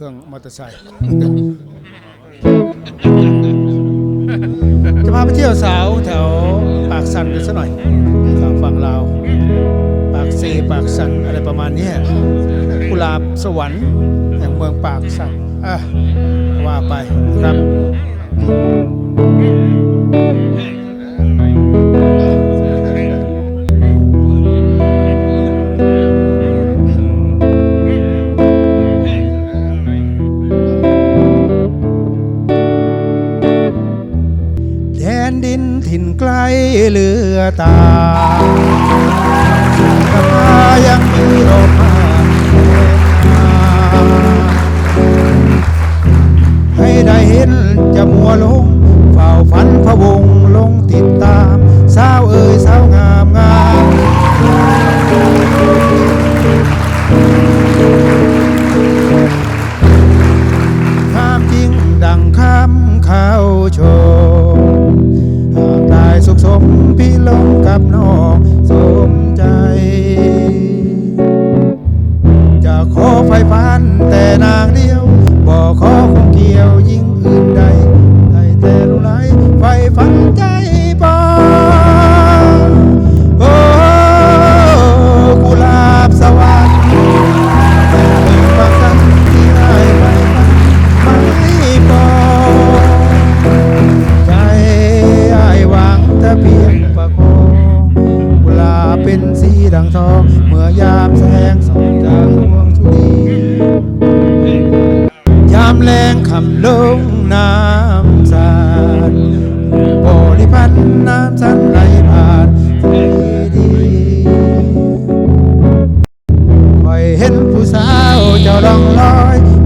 เครื่องมอเตอร์ไซค์จะพาไปเที่ยวสาวแถวปากสันกันสักหน่อยทางฝั่งลาวปากเซปากสันอะไรประมาณเนี้ยกุหลาบสวรรค์แห่งเมืองปากสันอะว่าไปครับ ดินถิ่นไกลเลือตาสภายังมีลมหาให้ได้เห็นจะมัวลงเฝ้าฝันพะวงลงติดตา พี่ลงกับน้องสมใจ จะขอไฟฟันแต่นางเดียวบอกขอคงเกี่ยวยิ่งอื่นใดได้แต่รู้ไรไฟฟันใจ เป็นสีดังทอง เมื่อยามแสงส่องจากดวงสุรียามแรงคำลงน้ำสาดบริพันธ์น้ำสันไหลผ่านสีดีคอยเห็นผู้สาวเจ้าลองลอย